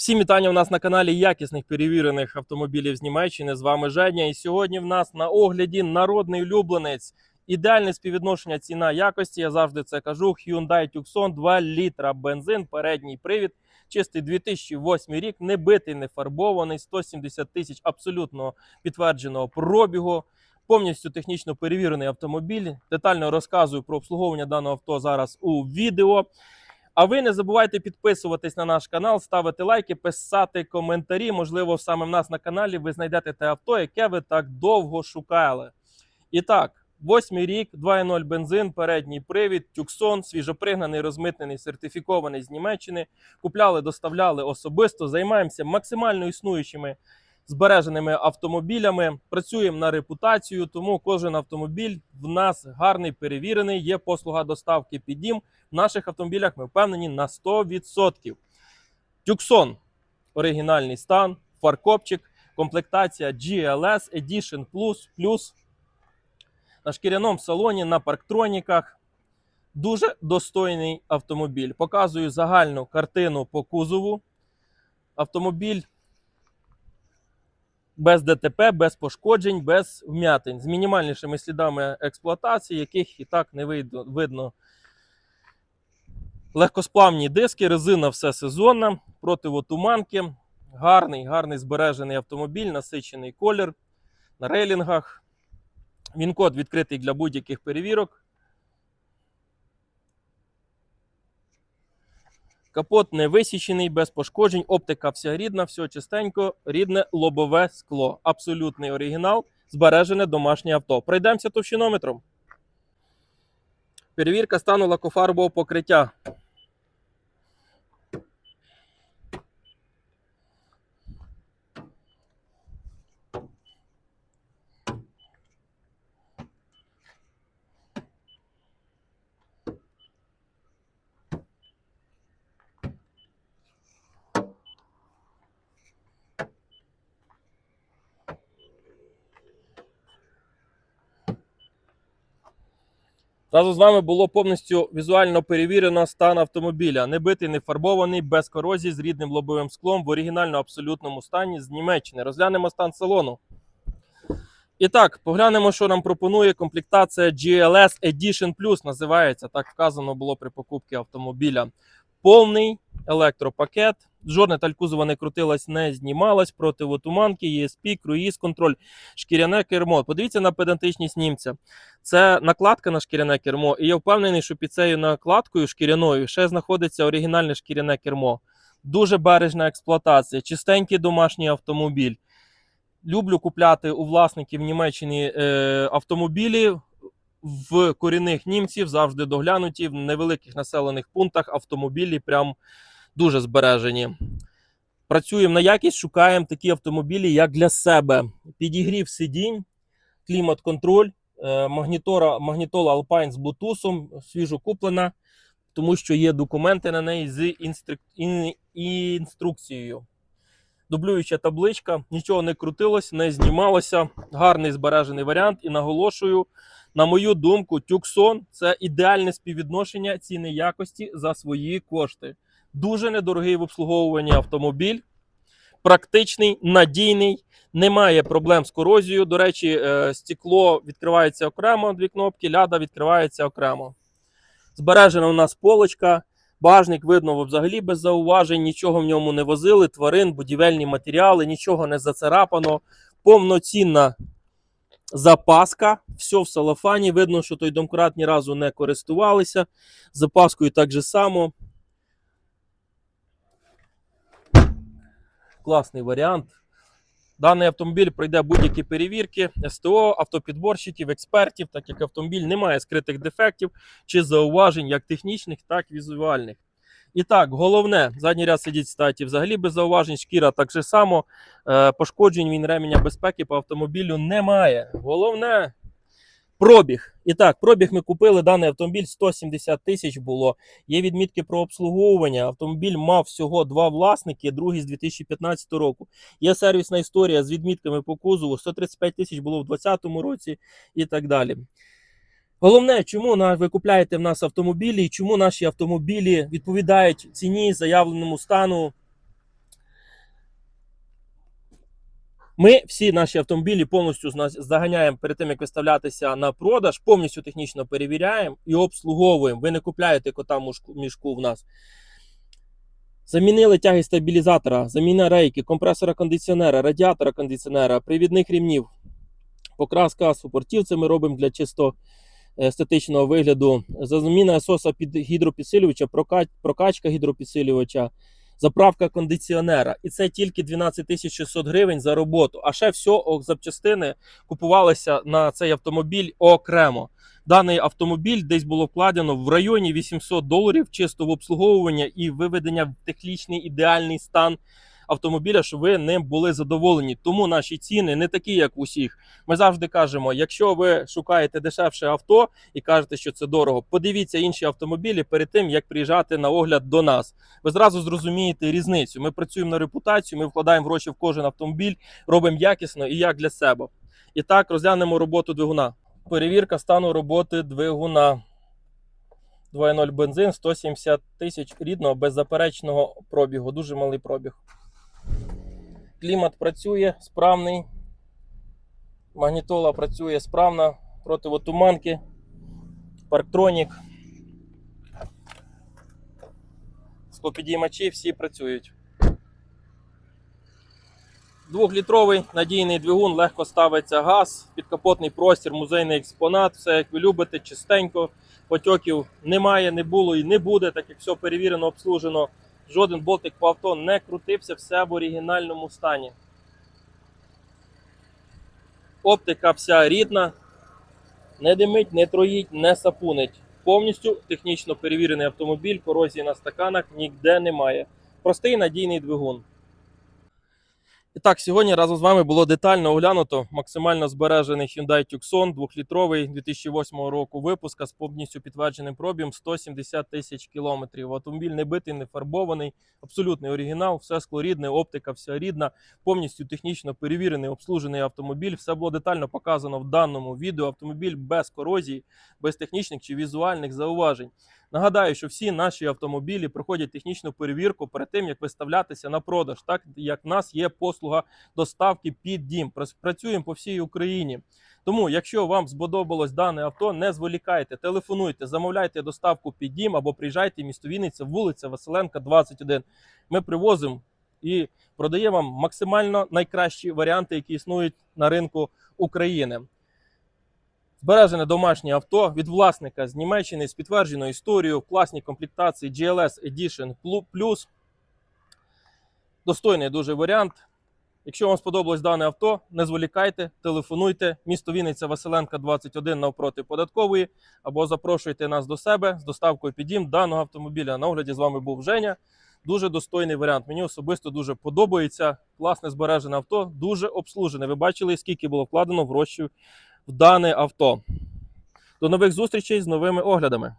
Всім вітання у нас на каналі якісних перевірених автомобілів з Німеччини. З вами Женя. І сьогодні в нас на огляді народний улюбленець. Ідеальне співвідношення ціна якості. Я завжди це кажу. Hyundai Tucson 2 літра бензин, передній привід. Чистий 2008 рік, не битий, не фарбований, 170 тисяч абсолютно підтвердженого пробігу. Повністю технічно перевірений автомобіль. Детально розказую про обслуговування даного авто зараз у відео. А ви не забувайте підписуватись на наш канал, ставити лайки, писати коментарі. Можливо, саме в нас на каналі ви знайдете те авто, яке ви так довго шукали. І так, восьмий рік, 2.0 бензин, передній привід, тюксон, свіжопригнаний, розмитнений, сертифікований з Німеччини. Купляли, доставляли особисто. Займаємося максимально існуючими збереженими автомобілями. Працюємо на репутацію, тому кожен автомобіль в нас гарний, перевірений. Є послуга доставки під дім. В наших автомобілях ми впевнені на 100%. Тюксон оригінальний стан, фаркопчик, комплектація GLS Edition Plus, плюс на шкіряному салоні, на парктроніках. Дуже достойний автомобіль. Показую загальну картину по кузову. Автомобіль без ДТП, без пошкоджень, без вмятин, з мінімальнішими слідами експлуатації, яких і так не видно. Легкосплавні диски, резина все сезонна, противотуманки. Гарний, гарний збережений автомобіль, насичений колір на рейлінгах. Він код відкритий для будь-яких перевірок. Капот не висічений, без пошкоджень, оптика вся рідна, все чистенько, рідне лобове скло. Абсолютний оригінал, збережене домашнє авто. Пройдемося товщинометром. Перевірка стану лакофарбового покриття. Разом з вами було повністю візуально перевірено стан автомобіля. Не битий, не фарбований, без корозії, з рідним лобовим склом в оригінально абсолютному стані з Німеччини. Розглянемо стан салону. І так, поглянемо, що нам пропонує комплектація GLS Edition Plus. Називається так вказано було при покупці автомобіля. Повний електропакет. Жодна таль кузова не крутилась, не знімалась, противотуманки, ESP, круїз, контроль, шкіряне кермо. Подивіться на педантичність німця. Це накладка на шкіряне кермо, і я впевнений, що під цією накладкою шкіряною ще знаходиться оригінальне шкіряне кермо. Дуже бережна експлуатація, чистенький домашній автомобіль. Люблю купляти у власників Німеччини е, автомобілі в корінних німців, завжди доглянуті, в невеликих населених пунктах автомобілі прям дуже збережені. Працюємо на якість, шукаємо такі автомобілі, як для себе. Підігрів сидінь, клімат-контроль, е, магнітора, магнітола Alpine з Bluetooth, свіжо куплена, тому що є документи на неї з інструкцією. Дублююча табличка, нічого не крутилось, не знімалося. Гарний збережений варіант. І наголошую, на мою думку, Тюксон це ідеальне співвідношення ціни якості за свої кошти. Дуже недорогий в обслуговуванні автомобіль, практичний, надійний, немає проблем з корозією. До речі, е, стекло відкривається окремо, дві кнопки, ляда відкривається окремо. Збережена у нас полочка. Багажник видно взагалі без зауважень, нічого в ньому не возили, тварин, будівельні матеріали, нічого не зацарапано. Повноцінна запаска, все в салафані. Видно, що той домкрат ні разу не користувалися. Запаскою так же само. Класний варіант. Даний автомобіль пройде будь-які перевірки СТО, автопідборщиків, експертів, так як автомобіль не має скритих дефектів чи зауважень як технічних, так і візуальних. І так, головне, задній ряд сидіть статі взагалі без зауважень, шкіра так же само. Е, пошкоджень він ременя безпеки по автомобілю немає. Головне пробіг. І так, пробіг ми купили даний автомобіль 170 тисяч було. Є відмітки про обслуговування. Автомобіль мав всього два власники, другий з 2015 року. Є сервісна історія з відмітками по кузову. 135 тисяч було в 2020 році і так далі. Головне, чому ви купляєте в нас автомобілі і чому наші автомобілі відповідають ціні, заявленому стану Ми всі наші автомобілі повністю заганяємо перед тим, як виставлятися на продаж, повністю технічно перевіряємо і обслуговуємо. Ви не купляєте кота мішку в нас. Замінили тяги стабілізатора, заміна рейки, компресора кондиціонера, радіатора кондиціонера, привідних рівнів, покраска супортів. Це ми робимо для чисто е, статичного вигляду. Заміна насоса під гідропідсилювача, прокачка гідропідсилювача, заправка кондиціонера. І це тільки 12 тисяч 600 гривень за роботу. А ще все запчастини купувалися на цей автомобіль окремо. Даний автомобіль десь було вкладено в районі 800 доларів чисто в обслуговування і виведення в технічний ідеальний стан автомобіля, щоб ви ним були задоволені. Тому наші ціни не такі, як у всіх. Ми завжди кажемо: якщо ви шукаєте дешевше авто і кажете, що це дорого, подивіться інші автомобілі перед тим, як приїжджати на огляд до нас. Ви зразу зрозумієте різницю. Ми працюємо на репутацію, ми вкладаємо гроші в кожен автомобіль, робимо якісно і як для себе. І так розглянемо роботу двигуна. Перевірка стану роботи двигуна. 2.0 бензин, 170 тисяч рідного беззаперечного пробігу. Дуже малий пробіг. Клімат працює справний. Магнітола працює справно. Противотуманки. Парктронік. Склопідіймачі всі працюють. Двохлітровий надійний двигун, легко ставиться газ, підкапотний простір, музейний експонат, все як ви любите, чистенько. Потьоків немає, не було і не буде, так як все перевірено, обслужено. Жоден болтик по авто не крутився, все в оригінальному стані. Оптика вся рідна, не димить, не троїть, не сапунить. Повністю технічно перевірений автомобіль, корозії на стаканах ніде немає. Простий надійний двигун. Так, сьогодні разом з вами було детально оглянуто максимально збережений Hyundai Tucson 2-літровий 2008 року випуска з повністю підтвердженим пробігом 170 тисяч кілометрів. Автомобіль не битий, не фарбований, абсолютний оригінал, все склорідне, оптика вся рідна, повністю технічно перевірений, обслужений автомобіль. Все було детально показано в даному відео. Автомобіль без корозії, без технічних чи візуальних зауважень. Нагадаю, що всі наші автомобілі проходять технічну перевірку перед тим, як виставлятися на продаж, так як в нас є послуга доставки під дім. Працюємо по всій Україні. Тому, якщо вам сподобалось дане авто, не зволікайте, телефонуйте, замовляйте доставку під дім або приїжджайте в місто Вінниця, вулиця Василенка, 21. Ми привозимо і продаємо вам максимально найкращі варіанти, які існують на ринку України. Збережене домашнє авто від власника з Німеччини з підтвердженою історією в класній комплектації GLS Edition Plus. Достойний дуже варіант. Якщо вам сподобалось дане авто, не зволікайте, телефонуйте. Місто Вінниця Василенка 21 навпроти податкової, або запрошуйте нас до себе з доставкою під дім даного автомобіля. На огляді з вами був Женя. Дуже достойний варіант. Мені особисто дуже подобається. Класне збережене авто, дуже обслужене. Ви бачили, скільки було вкладено грошей в дане авто. До нових зустрічей з новими оглядами.